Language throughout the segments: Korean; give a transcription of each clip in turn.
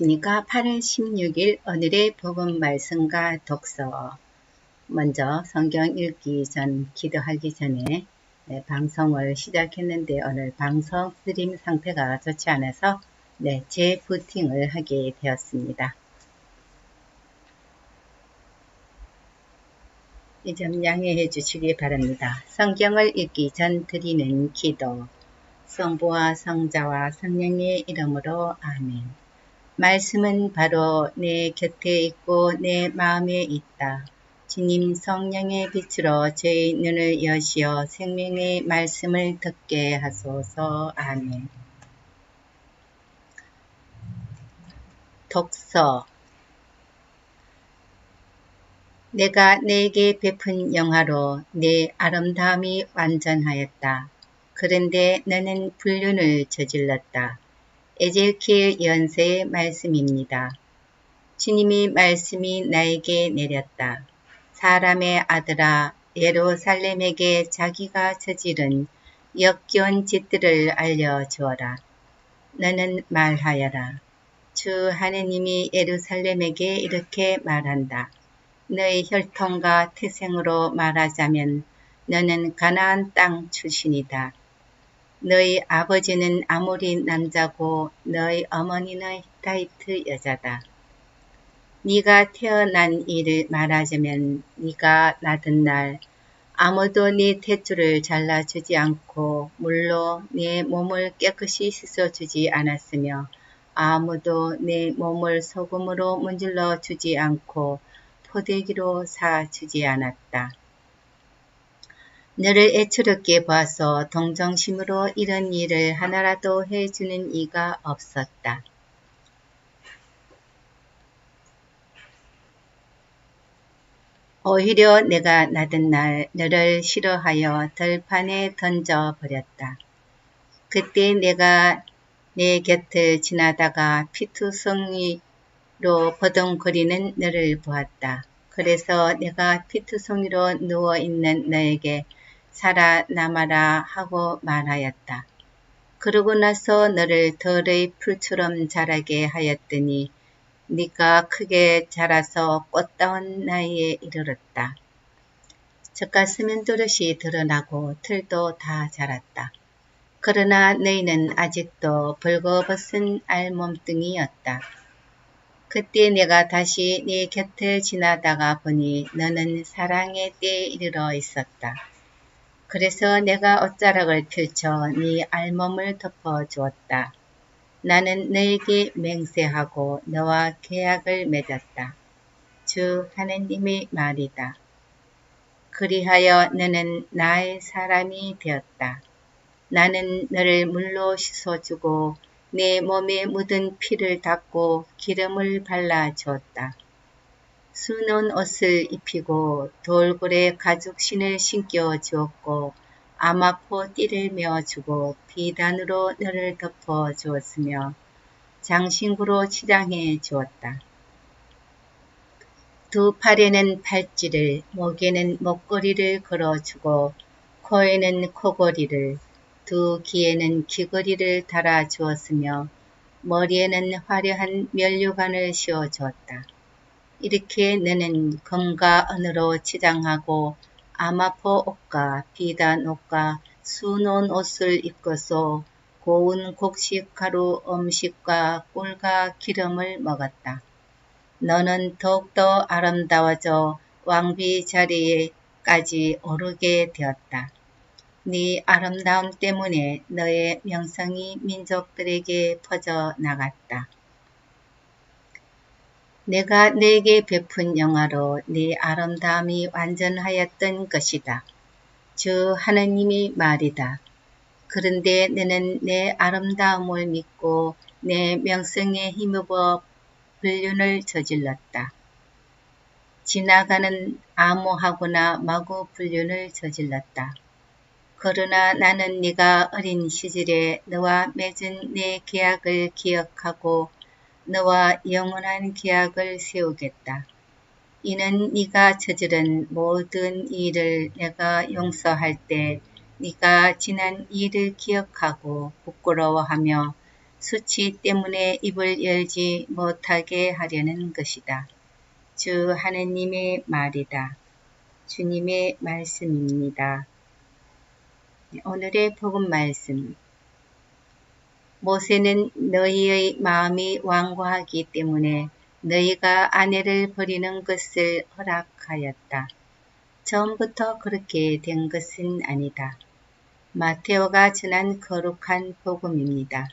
네, 안녕하십니까. 8월 16일 오늘의 복음 말씀과 독서. 먼저 성경 읽기 전, 기도하기 전에 네, 방송을 시작했는데 오늘 방송 스트림 상태가 좋지 않아서 네, 재부팅을 하게 되었습니다. 이 점 양해해 주시기 바랍니다. 성경을 읽기 전 드리는 기도. 성부와 성자와 성령의 이름으로 아멘. 말씀은 바로 내 곁에 있고 내 마음에 있다. 주님 성령의 빛으로 제 눈을 여시어 생명의 말씀을 듣게 하소서. 아멘. 독서 내가 내게 베푼 영화로 내 아름다움이 완전하였다. 그런데 너는 불륜을 저질렀다. 에제키엘 연세의 말씀입니다. 주님이 말씀이 나에게 내렸다. 사람의 아들아 예루살렘에게 자기가 저지른 역겨운 짓들을 알려주어라. 너는 말하여라. 주 하느님이 예루살렘에게 이렇게 말한다. 너의 혈통과 태생으로 말하자면 너는 가나안 땅 출신이다. 너희 아버지는 아모리 남자고 너희 어머니는 히타이트 여자다. 네가 태어난 일을 말하자면 네가 낳은 날 아무도 네 탯줄을 잘라주지 않고 물로 네 몸을 깨끗이 씻어주지 않았으며 아무도 네 몸을 소금으로 문질러 주지 않고 포대기로 사주지 않았다. 너를 애처롭게 봐서 동정심으로 이런 일을 하나라도 해주는 이가 없었다. 오히려 내가 낳은 날 너를 싫어하여 들판에 던져 버렸다. 그때 내가 내 곁을 지나다가 피투성이로 버둥거리는 너를 보았다. 그래서 내가 피투성이로 누워있는 너에게 살아남아라 하고 말하였다. 그러고 나서 너를 덜의 풀처럼 자라게 하였더니 네가 크게 자라서 꽃다운 나이에 이르렀다. 젖가스면 도릇이 드러나고 틀도 다 자랐다. 그러나 너희는 아직도 벌거벗은 알몸뚱이였다. 그때 내가 다시 네 곁을 지나다가 보니 너는 사랑의 때에 이르러 있었다. 그래서 내가 옷자락을 펼쳐 네 알몸을 덮어 주었다. 나는 너에게 맹세하고 너와 계약을 맺었다. 주 하느님의 말이다. 그리하여 너는 나의 사람이 되었다. 나는 너를 물로 씻어주고 내 몸에 묻은 피를 닦고 기름을 발라 주었다. 수놓은 옷을 입히고 돌고래 가죽 신을 신겨 주었고 아마포 띠를 메어 주고 비단으로 너를 덮어 주었으며 장신구로 치장해 주었다. 두 팔에는 팔찌를, 목에는 목걸이를 걸어주고 코에는 코걸이를, 두 귀에는 귀걸이를 달아 주었으며 머리에는 화려한 면류관을 씌워 주었다. 이렇게 너는 금과 은으로 치장하고 아마포 옷과 비단 옷과 수놓은 옷을 입고서 고운 곡식 가루 음식과 꿀과 기름을 먹었다. 너는 더욱더 아름다워져 왕비 자리에까지 오르게 되었다. 네 아름다움 때문에 너의 명성이 민족들에게 퍼져 나갔다. 내가 내게 베푼 영화로 네 아름다움이 완전하였던 것이다. 주 하느님의 말이다. 그런데 너는 내 아름다움을 믿고 내 명성에 힘입어 불륜을 저질렀다. 지나가는 암호하거나 마구 불륜을 저질렀다. 그러나 나는 네가 어린 시절에 너와 맺은 내 계약을 기억하고 너와 영원한 계약을 세우겠다. 이는 네가 저지른 모든 일을 내가 용서할 때 네가 지난 일을 기억하고 부끄러워하며 수치 때문에 입을 열지 못하게 하려는 것이다. 주 하느님의 말이다. 주님의 말씀입니다. 네, 오늘의 복음 말씀 모세는 너희의 마음이 완고하기 때문에 너희가 아내를 버리는 것을 허락하였다. 처음부터 그렇게 된 것은 아니다. 마테오가 전한 거룩한 복음입니다.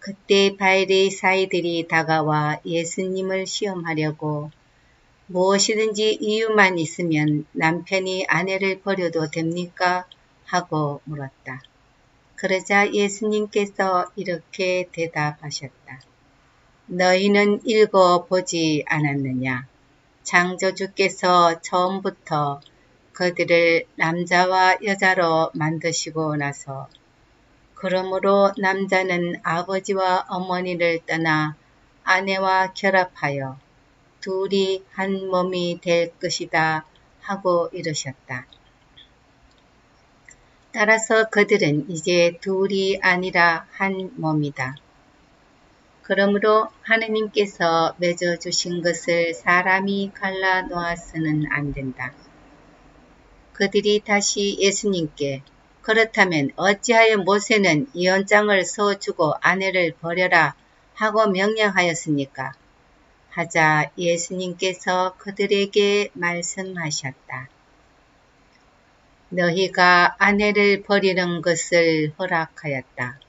그때 바리사이들이 다가와 예수님을 시험하려고 무엇이든지 이유만 있으면 남편이 아내를 버려도 됩니까? 하고 물었다. 그러자 예수님께서 이렇게 대답하셨다. 너희는 읽어보지 않았느냐? 창조주께서 처음부터 그들을 남자와 여자로 만드시고 나서 그러므로 남자는 아버지와 어머니를 떠나 아내와 결합하여 둘이 한 몸이 될 것이다 하고 이르셨다. 따라서 그들은 이제 둘이 아니라 한 몸이다. 그러므로 하느님께서 맺어주신 것을 사람이 갈라 놓아서는 안 된다. 그들이 다시 예수님께 그렇다면 어찌하여 모세는 이혼장을 써주고 아내를 버려라 하고 명령하였습니까? 하자 예수님께서 그들에게 말씀하셨다. 너희가 아내를 버리는 것을 허락하였다.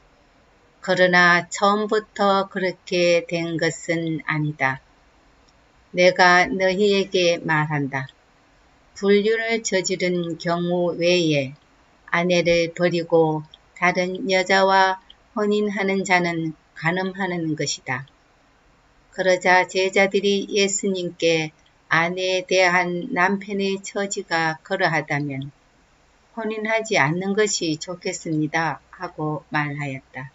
그러나 처음부터 그렇게 된 것은 아니다. 내가 너희에게 말한다. 불륜을 저지른 경우 외에 아내를 버리고 다른 여자와 혼인하는 자는 간음하는 것이다. 그러자 제자들이 예수님께 아내에 대한 남편의 처지가 그러하다면 혼인하지 않는 것이 좋겠습니다. 하고 말하였다.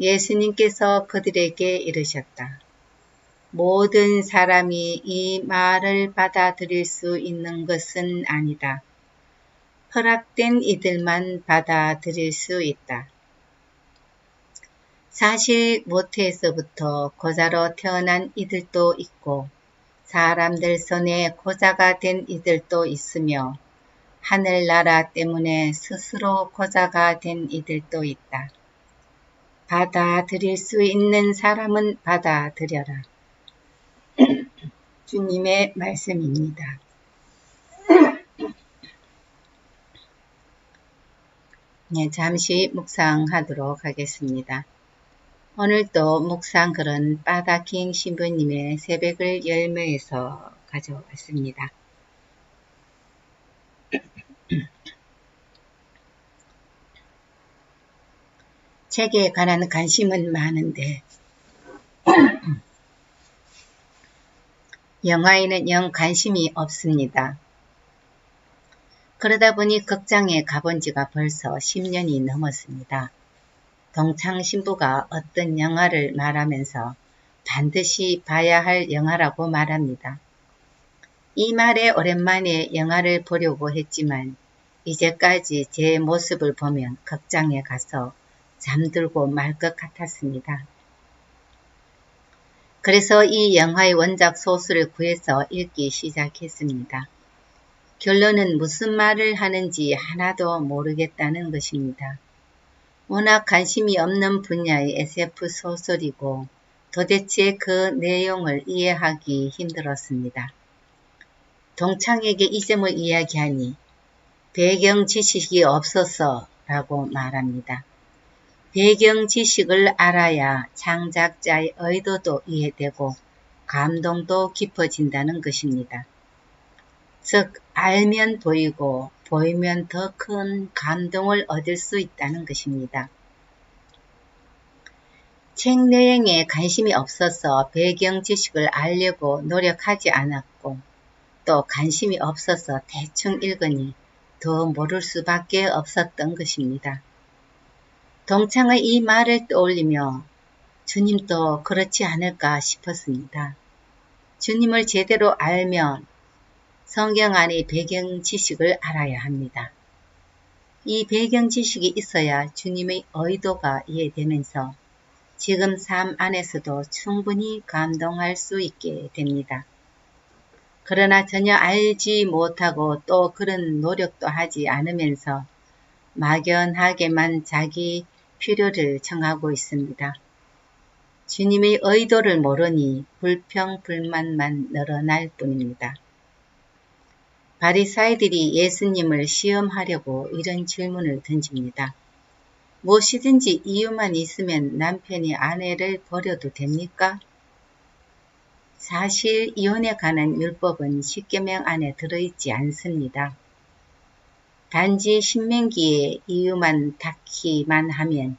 예수님께서 그들에게 이르셨다. 모든 사람이 이 말을 받아들일 수 있는 것은 아니다. 허락된 이들만 받아들일 수 있다. 사실 모태에서부터 고자로 태어난 이들도 있고 사람들 손에 고자가 된 이들도 있으며 하늘나라 때문에 스스로 고자가 된 이들도 있다. 받아들일 수 있는 사람은 받아들여라. 주님의 말씀입니다. 네, 잠시 묵상하도록 하겠습니다. 오늘도 묵상 글은 빠다킹 신부님의 새벽을 열매에서 가져왔습니다. 책에 관한 관심은 많은데 영화에는 영 관심이 없습니다. 그러다 보니 극장에 가본 지가 벌써 10년이 넘었습니다. 동창 신부가 어떤 영화를 말하면서 반드시 봐야 할 영화라고 말합니다. 이 말에 오랜만에 영화를 보려고 했지만 이제까지 제 모습을 보면 극장에 가서 잠들고 말 것 같았습니다. 그래서 이 영화의 원작 소설을 구해서 읽기 시작했습니다. 결론은 무슨 말을 하는지 하나도 모르겠다는 것입니다. 워낙 관심이 없는 분야의 SF 소설이고 도대체 그 내용을 이해하기 힘들었습니다. 동창에게 이 점을 이야기하니 배경 지식이 없어서 라고 말합니다. 배경 지식을 알아야 창작자의 의도도 이해되고 감동도 깊어진다는 것입니다. 즉 알면 보이고 보이면 더 큰 감동을 얻을 수 있다는 것입니다. 책 내용에 관심이 없어서 배경 지식을 알려고 노력하지 않았고 또 관심이 없어서 대충 읽으니 더 모를 수밖에 없었던 것입니다. 동창의 이 말을 떠올리며 주님도 그렇지 않을까 싶었습니다. 주님을 제대로 알면 성경 안의 배경 지식을 알아야 합니다. 이 배경 지식이 있어야 주님의 의도가 이해되면서 지금 삶 안에서도 충분히 감동할 수 있게 됩니다. 그러나 전혀 알지 못하고 또 그런 노력도 하지 않으면서 막연하게만 자기 필요를 청하고 있습니다. 주님의 의도를 모르니 불평, 불만만 늘어날 뿐입니다. 바리사이들이 예수님을 시험하려고 이런 질문을 던집니다. 무엇이든지 이유만 있으면 남편이 아내를 버려도 됩니까? 사실 이혼에 관한 율법은 십계명 안에 들어있지 않습니다. 단지 신명기에 이유만 닿기만 하면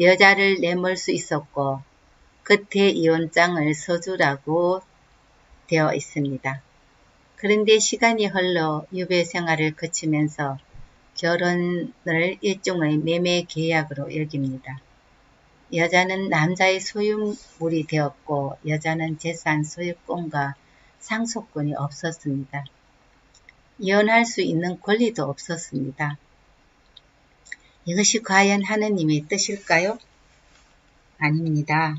여자를 내몰 수 있었고 끝에 이혼장을 서주라고 되어 있습니다. 그런데 시간이 흘러 유배 생활을 거치면서 결혼을 일종의 매매 계약으로 여깁니다. 여자는 남자의 소유물이 되었고 여자는 재산 소유권과 상속권이 없었습니다. 이혼할 수 있는 권리도 없었습니다. 이것이 과연 하느님의 뜻일까요? 아닙니다.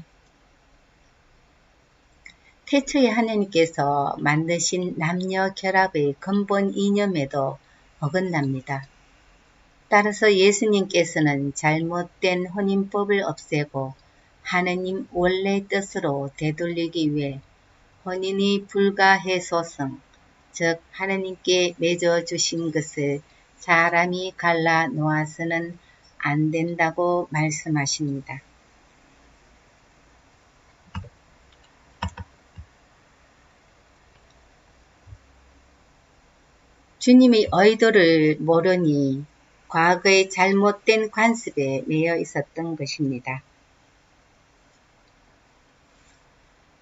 태초에 하나님께서 만드신 남녀 결합의 근본 이념에도 어긋납니다. 따라서 예수님께서는 잘못된 혼인법을 없애고 하느님 원래 뜻으로 되돌리기 위해 혼인이 불가해소성, 즉 하느님께 맺어 주신 것을 사람이 갈라 놓아서는 안 된다고 말씀하십니다. 주님의 의도를 모르니 과거의 잘못된 관습에 매여 있었던 것입니다.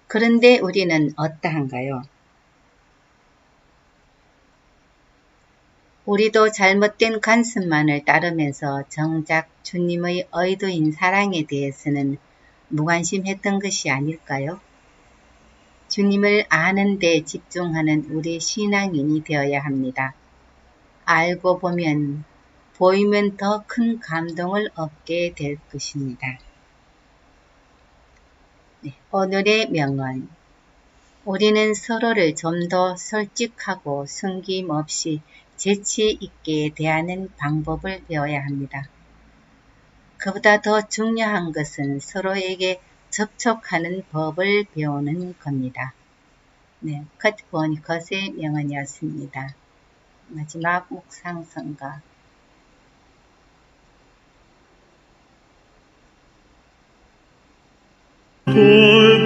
그런데 우리는 어떠한가요? 우리도 잘못된 관습만을 따르면서 정작 주님의 의도인 사랑에 대해서는 무관심했던 것이 아닐까요? 주님을 아는 데 집중하는 우리 신앙인이 되어야 합니다. 알고 보면, 보이면 더 큰 감동을 얻게 될 것입니다. 네, 오늘의 명언. 우리는 서로를 좀 더 솔직하고 숨김없이 재치 있게 대하는 방법을 배워야 합니다. 그보다 더 중요한 것은 서로에게 접촉하는 법을 배우는 겁니다. 네, 커트보니 컷의 명언이었습니다. 마지막 묵상성가 돌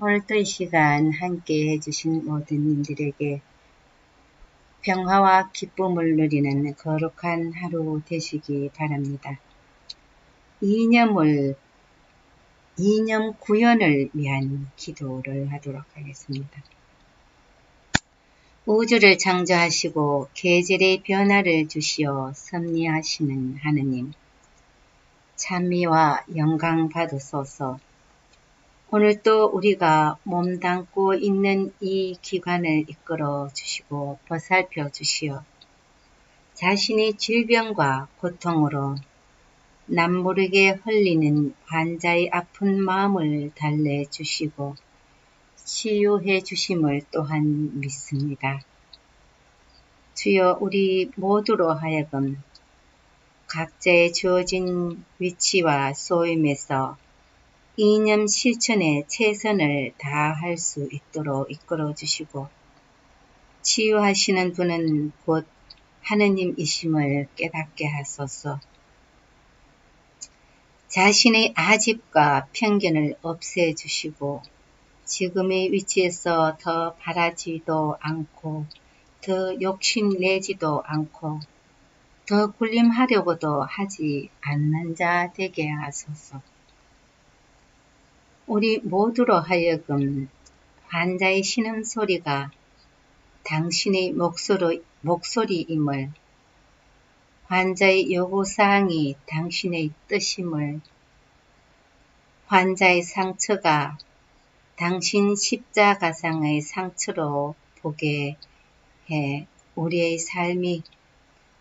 오늘도 이 시간 함께 해주신 모든 님들에게 평화와 기쁨을 누리는 거룩한 하루 되시기 바랍니다. 이념을 이념 구현을 위한 기도를 하도록 하겠습니다. 우주를 창조하시고 계절의 변화를 주시어 섭리하시는 하느님 찬미와 영광 받으소서 오늘도 우리가 몸담고 있는 이 기관을 이끌어 주시고 보살펴 주시어 자신의 질병과 고통으로 남모르게 흘리는 환자의 아픈 마음을 달래 주시고 치유해 주심을 또한 믿습니다. 주여 우리 모두로 하여금 각자의 주어진 위치와 소임에서 이념 실천에 최선을 다할 수 있도록 이끌어 주시고 치유하시는 분은 곧 하느님이심을 깨닫게 하소서. 자신의 아집과 편견을 없애주시고 지금의 위치에서 더 바라지도 않고 더 욕심내지도 않고 더 군림하려고도 하지 않는 자 되게 하소서. 우리 모두로 하여금 환자의 신음 소리가 당신의 목소리, 목소리임을 환자의 요구사항이 당신의 뜻임을 환자의 상처가 당신 십자가상의 상처로 보게 해 우리의 삶이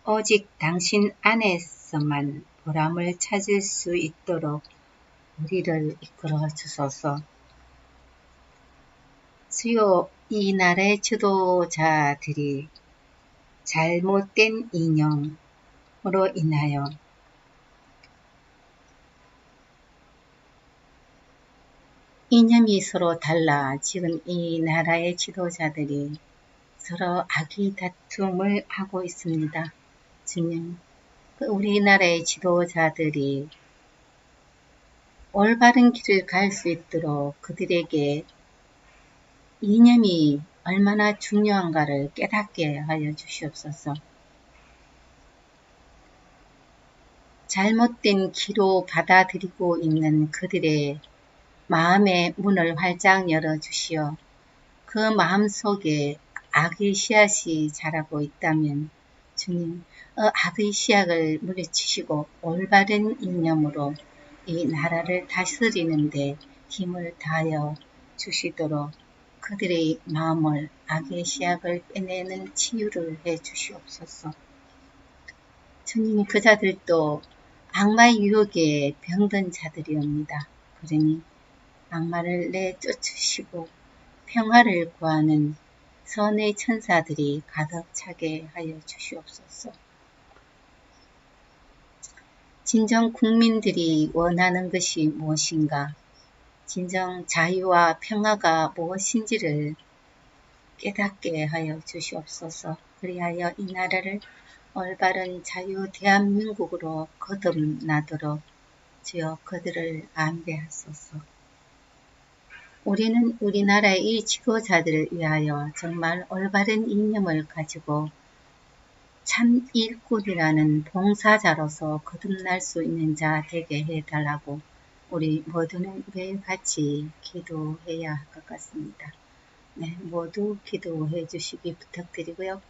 오직 당신 안에서만 보람을 찾을 수 있도록 우리를 이끌어 주소서. 수요 이 나라의 지도자들이 잘못된 이념으로 인하여 이념이 서로 달라 지금 이 나라의 지도자들이 서로 악의 다툼을 하고 있습니다. 주님, 그 우리나라의 지도자들이 올바른 길을 갈 수 있도록 그들에게 이념이 얼마나 중요한가를 깨닫게 하여 주시옵소서. 잘못된 기로 받아들이고 있는 그들의 마음의 문을 활짝 열어주시어 그 마음 속에 악의 씨앗이 자라고 있다면 주님 어, 악의 씨앗을 물리치시고 올바른 이념으로 이 나라를 다스리는데 힘을 다하여 주시도록 그들의 마음을 악의 씨앗을 빼내는 치유를 해 주시옵소서. 주님 그 자들도 악마의 유혹에 병든 자들이옵니다. 그러니 악마를 내쫓으시고 평화를 구하는 선의 천사들이 가득 차게 하여 주시옵소서. 진정 국민들이 원하는 것이 무엇인가? 진정 자유와 평화가 무엇인지를 깨닫게 하여 주시옵소서. 그리하여 이 나라를 올바른 자유 대한민국으로 거듭나도록 주여 그들을 안배하소서. 우리는 우리나라의 이 지도자들을 위하여 정말 올바른 이념을 가지고 참 일꾼이라는 봉사자로서 거듭날 수 있는 자 되게 해달라고 우리 모두는 매일 같이 기도해야 할 것 같습니다. 네, 모두 기도해 주시기 부탁드리고요.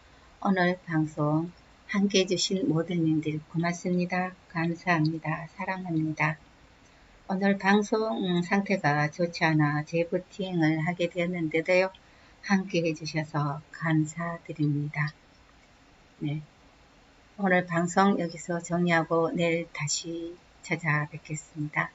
오늘 방송 함께 해주신 모든 님들 고맙습니다. 감사합니다. 사랑합니다. 오늘 방송 음, 상태가 좋지 않아 재부팅을 하게 되었는데도요. 함께 해주셔서 감사드립니다. 네. 오늘 방송 여기서 정리하고 내일 다시 찾아뵙겠습니다.